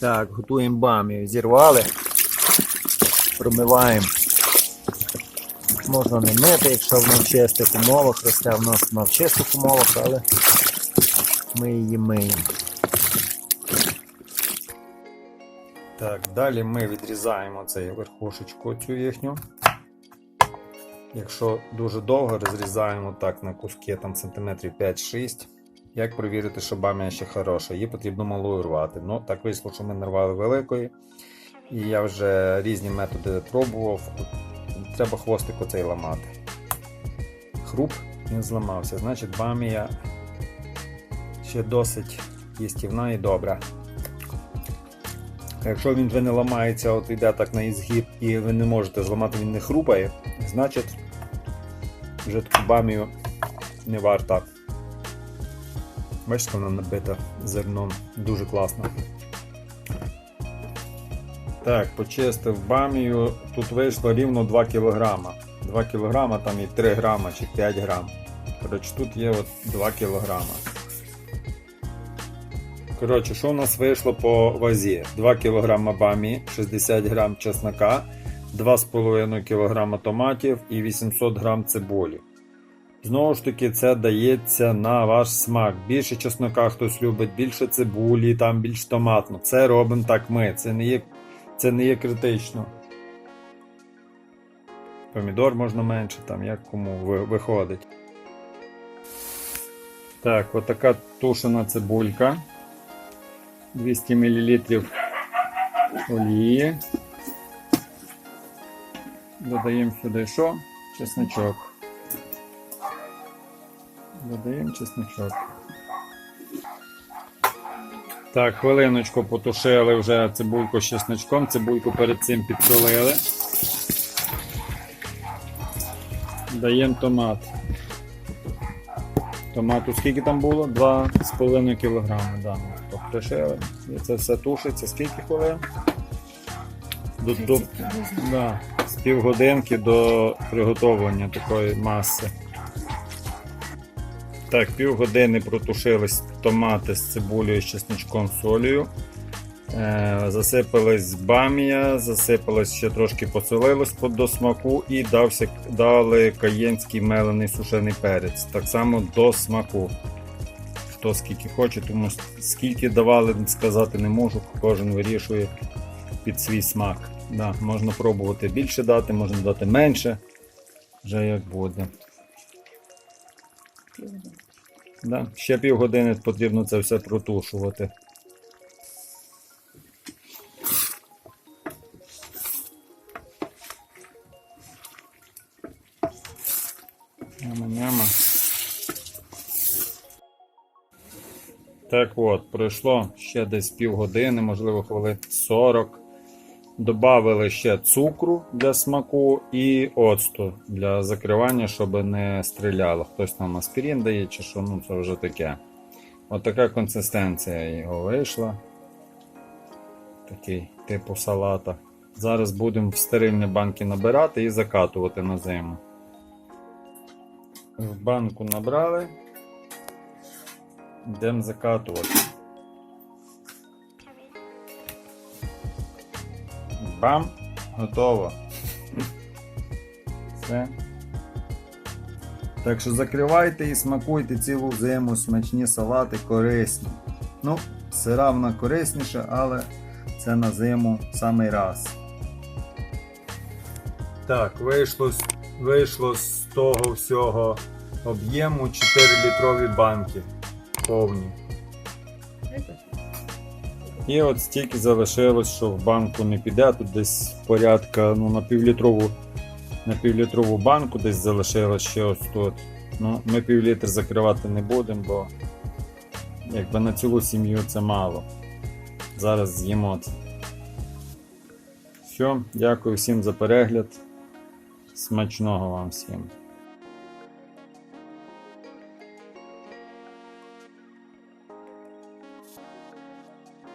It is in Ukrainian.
Так, готуємо бамію. Зірвали, промиваємо. Можна не мити, якщо в чистих умовах, росте в нас в чистих умовах, але ми її миємо. Так, далі ми відрізаємо цей верхушечку цю їхню. Якщо дуже довго розрізаємо так на куски там сантиметрів 5-6. Як перевірити, що бамія ще хороша? Її потрібно малою рвати. Ну, так вийшло, що ми нарвали великої. І я вже різні методи пробував. Треба хвостик оцей ламати. Хруп він зламався. Значить, бамія ще досить їстівна і добра. Якщо він вже не ламається, от йде так на ізгиб і ви не можете зламати, він не хрупає, значить вже таку бамію не варто. Бачите, вона набита зерном. Дуже класно. Так, почистив бамію. Тут вийшло рівно 2 кг. 2 кг, там і 3 грама чи 5 грам. Коротше, тут є от 2 кг. Коротше, що у нас вийшло по вазі? 2 кг бамії, 60 г чеснока, 2,5 кг томатів і 800 г цибулі. Знову ж таки, це дається на ваш смак. Більше чеснока хтось любить, більше цибулі, там більш томатно. Це робимо так ми. Це не є, це не є критично. Помідор можна менше, там як кому виходить. Так, отака тушена цибулька. 200 мл олії. Додаємо сюди що? Чесночок. Додаємо чесночок. Так, хвилиночку потушили вже цибульку з чесночком, цибульку перед цим підсолили. Даємо томат. Томату скільки там було? 2,5 кг. Да. Потушили. І це все тушиться. Скільки хвилин? До, до, да, з півгодинки до приготовлення такої маси. Так, півгодини протушились томати з цибулею, з чесничком, солею. Е, засипалась бамія, засипалось ще трошки посолилось по- до смаку і дався, дали каєнський мелений сушений перець. Так само до смаку. Хто скільки хоче, тому скільки давали, сказати не можу, кожен вирішує під свій смак. Да, можна пробувати більше дати, можна дати менше. Вже як буде. Да. Ще півгодини потрібно це все протушувати. Няма-няма. Так от, пройшло ще десь півгодини, можливо, хвилин 40. Добавили ще цукру для смаку і оцту для закривання, щоб не стріляло. Хтось там аспірин дає чи що, ну це вже таке. От така консистенція його вийшла. Такий типу салата. Зараз будемо в стерильні банки набирати і закатувати на зиму. В банку набрали. Йдемо закатувати. Бам! Готово. Все. Так що закривайте і смакуйте цілу зиму, смачні салати, корисні. Ну, сира вона корисніша, але це на зиму самий раз. Так, вийшло, вийшло з того всього об'єму 4 літрові банки повні. І от стільки залишилось, що в банку не піде, тут десь порядка ну, на півлітрову, на півлітрову банку десь залишилось ще ось тут. Ну, ми півлітр закривати не будемо, бо якби на цілу сім'ю це мало. Зараз з'їмо це. Все, дякую всім за перегляд. Смачного вам всім.